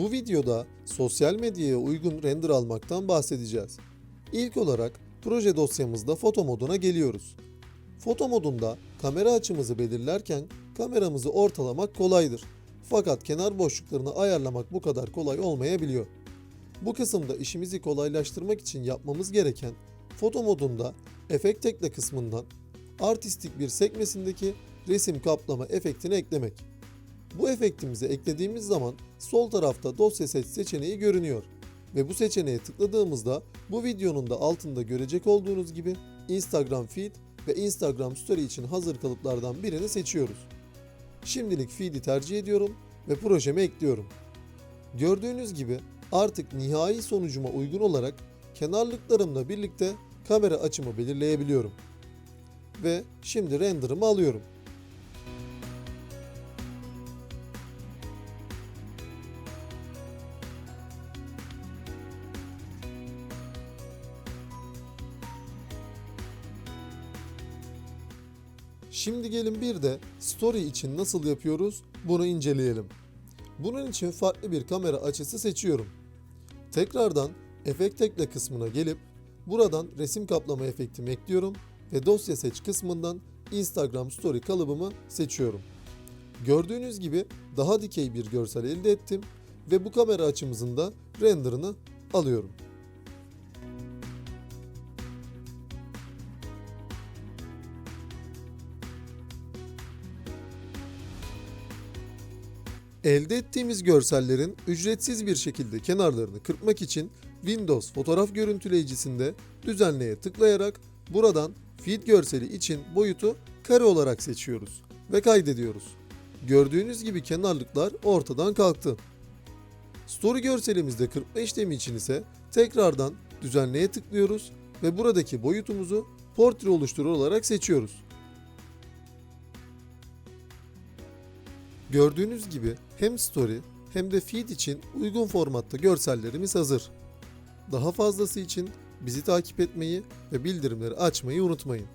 Bu videoda sosyal medyaya uygun render almaktan bahsedeceğiz. İlk olarak proje dosyamızda foto moduna geliyoruz. Foto modunda kamera açımızı belirlerken kameramızı ortalamak kolaydır. Fakat kenar boşluklarını ayarlamak bu kadar kolay olmayabiliyor. Bu kısımda işimizi kolaylaştırmak için yapmamız gereken foto modunda efekt ekle kısmından artistik bir sekmesindeki resim kaplama efektini eklemek. Bu efektimizi eklediğimiz zaman sol tarafta dosya seç seçeneği görünüyor. Ve bu seçeneğe tıkladığımızda bu videonun da altında görecek olduğunuz gibi Instagram feed ve Instagram story için hazır kalıplardan birini seçiyoruz. Şimdilik feed'i tercih ediyorum ve projeme ekliyorum. Gördüğünüz gibi artık nihai sonucuma uygun olarak kenarlıklarımla birlikte kamera açımı belirleyebiliyorum. Ve şimdi render'ımı alıyorum. Şimdi gelin bir de story için nasıl yapıyoruz bunu inceleyelim. Bunun için farklı bir kamera açısı seçiyorum. Tekrardan efekt ekle kısmına gelip buradan resim kaplama efektimi ekliyorum ve dosya seç kısmından Instagram story kalıbımı seçiyorum. Gördüğünüz gibi daha dikey bir görsel elde ettim ve bu kamera açımızın da renderını alıyorum. Elde ettiğimiz görsellerin ücretsiz bir şekilde kenarlarını kırpmak için Windows fotoğraf görüntüleyicisinde düzenleye tıklayarak buradan feed görseli için boyutu kare olarak seçiyoruz ve kaydediyoruz. Gördüğünüz gibi kenarlıklar ortadan kalktı. Story görselimizde kırpma işlemi için ise tekrardan düzenleye tıklıyoruz ve buradaki boyutumuzu portre oluşturur olarak seçiyoruz. Gördüğünüz gibi hem story hem de feed için uygun formatta görsellerimiz hazır. Daha fazlası için bizi takip etmeyi ve bildirimleri açmayı unutmayın.